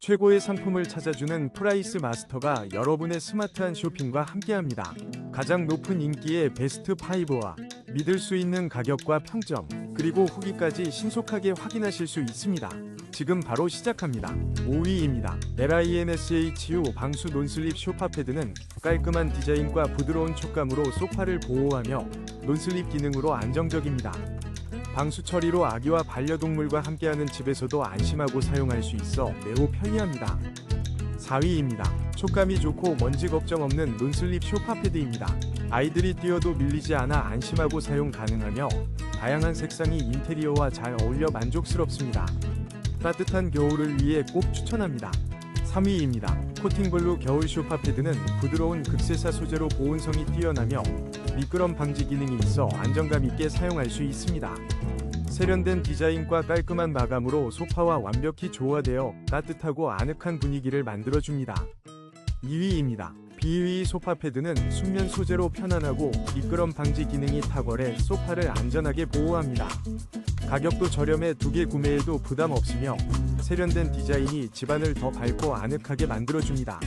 최고의 상품을 찾아주는 프라이스 마스터가 여러분의 스마트한 쇼핑과 함께합니다. 가장 높은 인기의 베스트 5와 믿을 수 있는 가격과 평점, 그리고 후기까지 신속하게 확인하실 수 있습니다. 지금 바로 시작합니다. 5위입니다. LINSHU 방수 논슬립 쇼파 패드는 깔끔한 디자인과 부드러운 촉감으로 소파를 보호하며 논슬립 기능으로 안정적입니다. 방수 처리로 아기와 반려동물과 함께하는 집에서도 안심하고 사용할 수 있어 매우 편리합니다. 4위입니다. 촉감이 좋고 먼지 걱정 없는 논슬립 쇼파 패드입니다. 아이들이 뛰어도 밀리지 않아 안심하고 사용 가능하며 다양한 색상이 인테리어와 잘 어울려 만족스럽습니다. 따뜻한 겨울을 위해 꼭 추천합니다. 3위입니다. 코팅블루 겨울 쇼파 패드는 부드러운 극세사 소재로 보온성이 뛰어나며 미끄럼 방지 기능이 있어 안정감 있게 사용할 수 있습니다. 세련된 디자인과 깔끔한 마감으로 소파와 완벽히 조화되어 따뜻하고 아늑한 분위기를 만들어줍니다. 2위입니다. 비위 소파 패드는 순면 소재로 편안하고 미끄럼 방지 기능이 탁월해 소파를 안전하게 보호합니다. 가격도 저렴해 두 개 구매해도 부담 없으며 세련된 디자인이 집안을 더 밝고 아늑하게 만들어줍니다.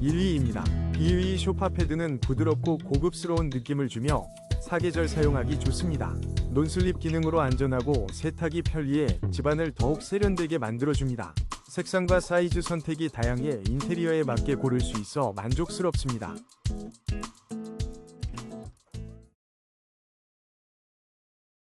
1위입니다. 비위 소파 패드는 부드럽고 고급스러운 느낌을 주며 사계절 사용하기 좋습니다. 논슬립 기능으로 안전하고 세탁이 편리해 집안을 더욱 세련되게 만들어줍니다. 색상과 사이즈 선택이 다양해 인테리어에 맞게 고를 수 있어 만족스럽습니다.